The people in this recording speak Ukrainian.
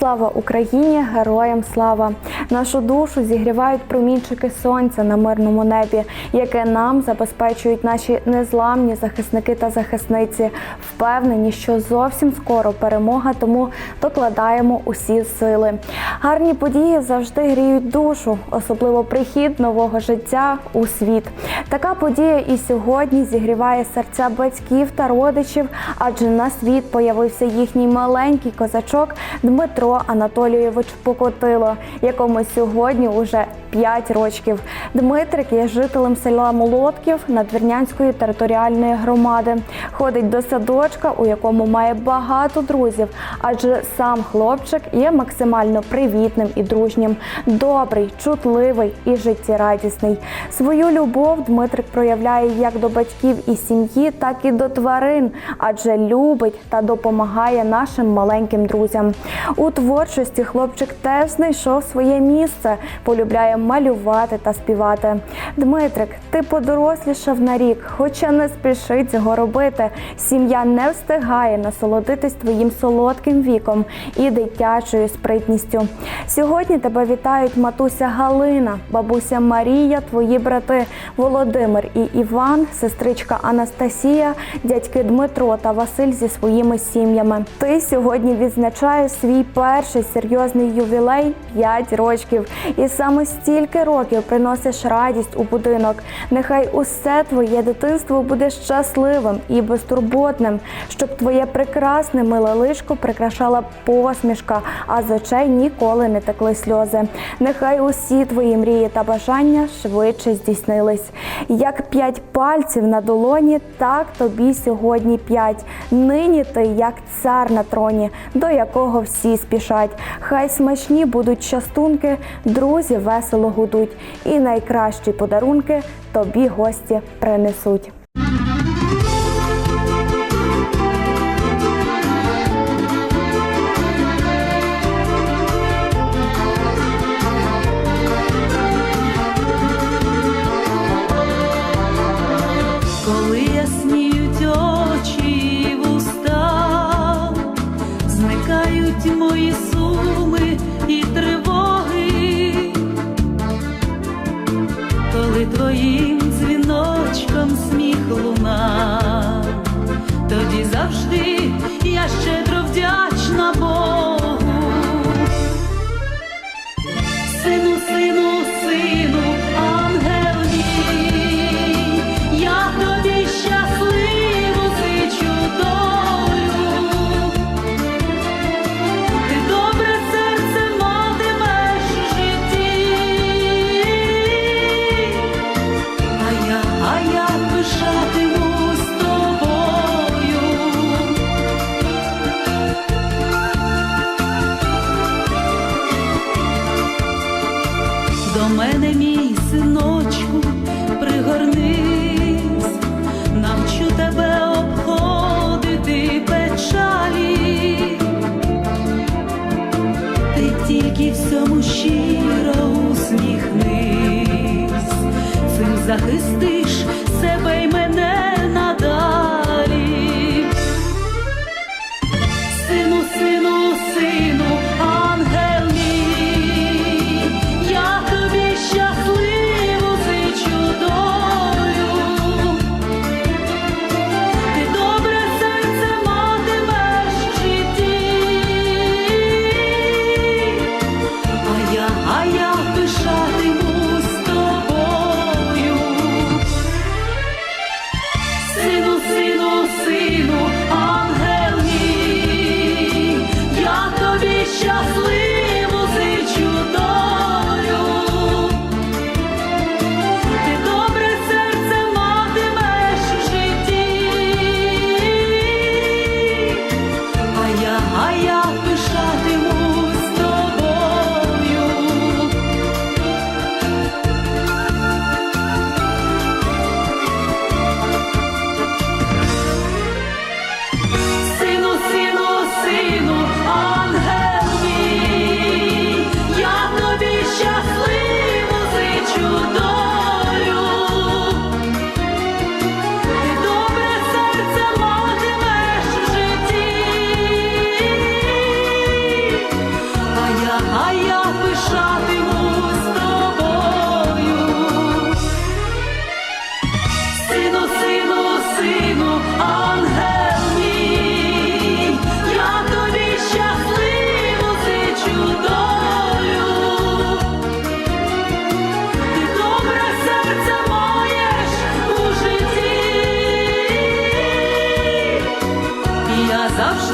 Слава Україні! Героям слава! Нашу душу зігрівають промінчики сонця на мирному небі, яке нам забезпечують наші незламні захисники та захисниці. Впевнені, що зовсім скоро перемога, тому докладаємо усі сили. Гарні події завжди гріють душу, особливо прихід нового життя у світ. Така подія і сьогодні зігріває серця батьків та родичів, адже на світ появився їхній маленький козачок Дмитро Анатолійович Покотило, якому сьогодні уже 5 років. Дмитрик є жителем села Молотків Надвірнянської територіальної громади. Ходить до садочка, у якому має багато друзів, адже сам хлопчик є максимально привітним і дружнім, добрий, чутливий і життєрадісний. Свою любов Дмитрик проявляє як до батьків і сім'ї, так і до тварин, адже любить та допомагає нашим маленьким друзям. У творчості хлопчик теж знайшов своє місце, полюбляє малювати та співати. Дмитрик, ти подорослішав на рік, хоча не спішить цього робити. Сім'я не встигає насолодитись твоїм солодким віком і дитячою спритністю. Сьогодні тебе вітають матуся Галина, бабуся Марія, твої брати Володимир і Іван, сестричка Анастасія, дядьки Дмитро та Василь зі своїми сім'ями. Ти сьогодні відзначаєш свій перший серйозний ювілей 5 років, і саме стільки років приносиш радість у будинок. Нехай усе твоє дитинство буде щасливим і безтурботним, щоб твоє прекрасне миле личко прикрашала посмішка, а з очей ніколи не текли сльози. Нехай усі твої мрії та бажання швидше здійснились. Як п'ять пальців на долоні, так тобі сьогодні п'ять. Нині ти як цар на троні, до якого всі спішать. Хай смачні будуть частунки, друзі весело гудуть, і найкращі подарунки тобі гості принесуть. Коли коли твоїм дзвіночком сміх луна, тоді завжди я щедро вдячна Богу. Синочку, пригорнись, навчу тебе обходити печалі. Ти тільки всьому щиро усміхнись, цим захистиш себе й мене А я пишатимусь тобою. Сину, сину, сину, ангел я тобі щасливу зичу долю. Ти добре серце маєш у житті, і я завжди.